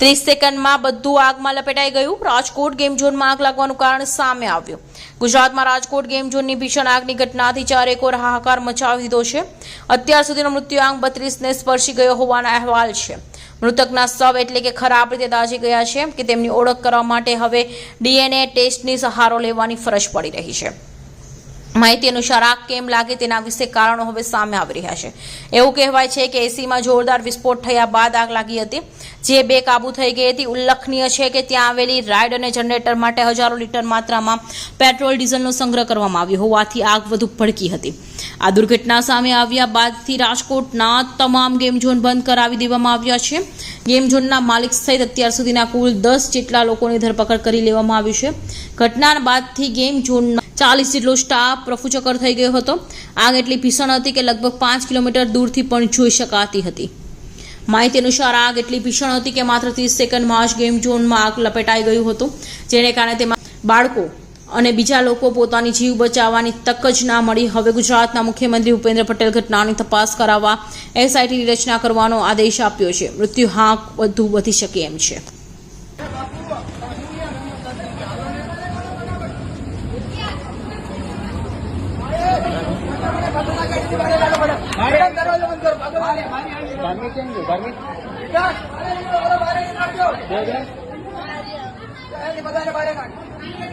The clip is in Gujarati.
ત્રીસ સેકન્ડમાં બધું આગમાં લપેટાઈ ગયું. રાજકોટ ગેમ ઝોનમાં આગ લાગવાનું કારણ સામે આવ્યું. ગુજરાતમાં રાજકોટ ગેમ ઝોનની ભીષણ આગની ઘટનાથી ચારેકોર હાહાકાર મચાવી દીધો છે. અત્યાર સુધીનો મૃત્યુઆંક બત્રીસને સ્પર્શી ગયો હોવાના અહેવાલ છે. મૃતકના શવ એટલે કે ખરાબ રીતે દાઝી ગયા છે કે તેમની ઓળખ કરવા માટે હવે ડીએનએ ટેસ્ટની સહારો લેવાની ફરજ પડી રહી છે. માહિતી અનુસાર આગ કેમ લાગે તેના વિશે કારણો હવે સામે આવી રહ્યા છે. એવું કહેવાય છે કે એસીમાં જોરદાર વિસ્ફોટ થયા બાદ આગ લાગી હતી. જે બે કાબુ થઈ ગઈ હતી. ઉલ્લેખનીય છે કે ત્યાં આવેલી રાઇડ અને જનરેટર માટે હજારો લીટર માત્રામાં પેટ્રોલ, ડીઝલનો સંગ્રહ કરવામાં આવ્યો હોવાથી આગ વધુ ભડકી હતી. આ દુર્ઘટના સામે આવ્યા બાદથી રાજકોટના તમામ ગેમ ઝોન બંધ કરાવી દેવામાં આવ્યા છે. ગેમ ઝોનના માલિક સહિત અત્યાર સુધીના કુલ દસ જેટલા લોકોની ધરપકડ કરી લેવામાં આવી છે. ઘટના બાદથી ગેમ ઝોનના ચાલીસ જેટલો સ્ટાફ રફુચક્કર થઈ ગયો હતો. આગ એટલી ભીષણ હતી કે લગભગ પાંચ કિલોમીટર દૂરથી પણ જોઈ શકાતી હતી. માહિતી અનુસાર આગ એટલી ભીષણ હતી કે માત્ર ત્રીસ સેકન્ડમાં જ ગેમ ઝોનમાં આગ લપેટાઈ ગયું હતું. જેને કારણે તેમાં બાળકો અને બીજા લોકો પોતાની જીવ બચાવવાની તક જ ના મળી. હવે ગુજરાતના મુખ્યમંત્રી ભૂપેન્દ્ર પટેલ ઘટનાની તપાસ કરાવવા એસઆઈટીની રચના કરવાનો આદેશ આપ્યો છે. મૃત્યુ હાંક વધુ વધી શકે એમ છે. બધાને બહાર કાઢ